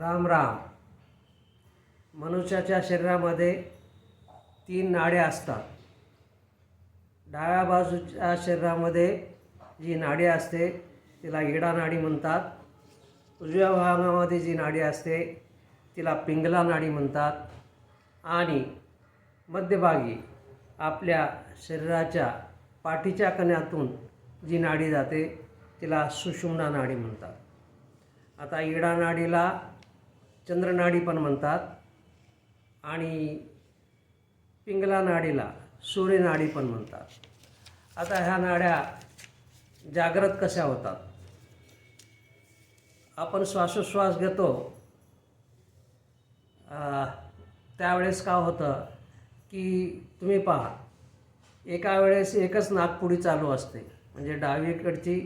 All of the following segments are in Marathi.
राम राम. मनुष्याच्या शरीरामध्ये तीन नाड्या असतात. डाव्या बाजूच्या शरीरामध्ये जी नाडी असते तिला इडा नाडी म्हणतात. उजव्या भागामध्ये जी नाडी असते तिला पिंगला नाडी म्हणतात. आणि मध्यभागी आपल्या शरीराच्या पाठीच्या कण्यातून जी नाडी जाते तिला सुषुम्ना नाडी म्हणतात. आता इडा नाडीला चंद्रनाडी पण म्हणतात. आणि पिंगला नाडीला सूर्यनाडी पण म्हणतात. आता ह्या नाड्या जागृत कशा होतात? आपण श्वासोश्वास घेतो. त्यावेळेस काय होतं? की तुम्ही पहा एका वेळेस एकच नागपुडी चालू असते. म्हणजे डावीकडची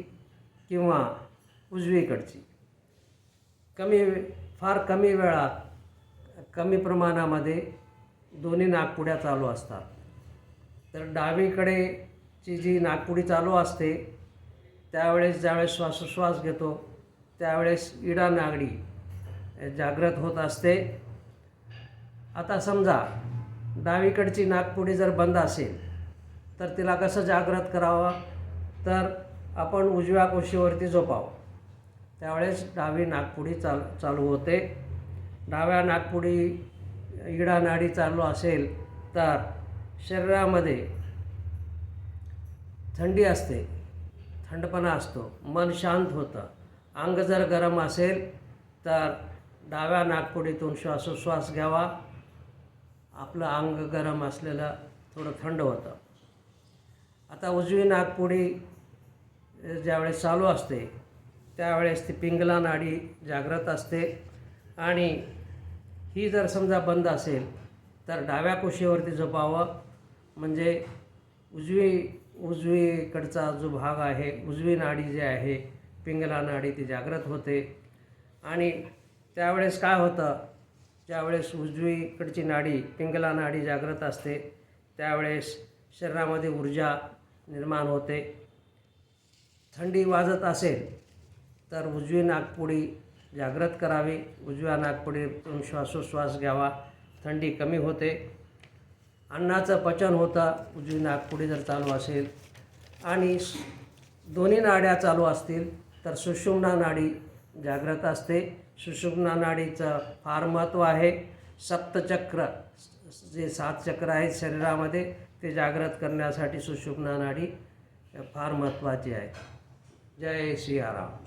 किंवा उजवीकडची. कमी फार कमी वेळात कमी प्रमाणामध्ये दोन्ही नागपुड्या चालू असतात. तर डावीकडेची जी नागपुडी चालू असते त्यावेळेस ज्यावेळेस श्वासोश्वास घेतो त्यावेळेस इडा नागडी जागृत होत असते. आता समजा डावीकडची नागपुडी जर बंद असेल तर तिला कसं जागृत करावं? तर आपण उजव्या कोशीवरती झोपावं. त्यावेळेस डावी नागपुडी चाल चालू होते. डाव्या नागपुडी इडानाडी चालू असेल तर शरीरामध्ये थंडी असते थंडपणा असतो मन शांत होतं. अंग जर गरम असेल तर डाव्या नागपुडीतून श्वासोश्वास घ्यावा. आपलं अंग गरम असलेलं थोडं थंड होतं. आता उजवी नागपुडी ज्यावेळेस चालू असते त्यावेळेस ती पिंगला नाडी जागृत असते. आणि ही जर समजा बंद असेल तर डाव्या कुशीवरती झोपावं. म्हणजे उजवी उजवीकडचा जो भाग आहे उजवी नाडी जी आहे पिंगला नाडी ती जागृत होते. आणि त्यावेळेस काय होतं? ज्यावेळेस उजवीकडची नाडी पिंगला नाडी जागृत असते त्यावेळेस शरीरामध्ये ऊर्जा निर्माण होते. थंडी वाजत असेल तर उजवी नागपुडी जागृत करावी. उजव्या नागपुडीतून श्वासोश्वास घ्यावा. थंडी कमी होते. अन्नाचं पचन होतं. उजवी नागपुडी जर चालू असेल आणि दोन्ही नाड्या चालू असतील तर सुषुम्ना नाडी जागृत असते. सुषुम्ना नाडीचं फार महत्त्व आहे. सप्तचक्र जे सात चक्र आहेत शरीरामध्ये ते जागृत करण्यासाठी सुषुम्ना नाडी फार महत्त्वाची आहे. जय सियाराम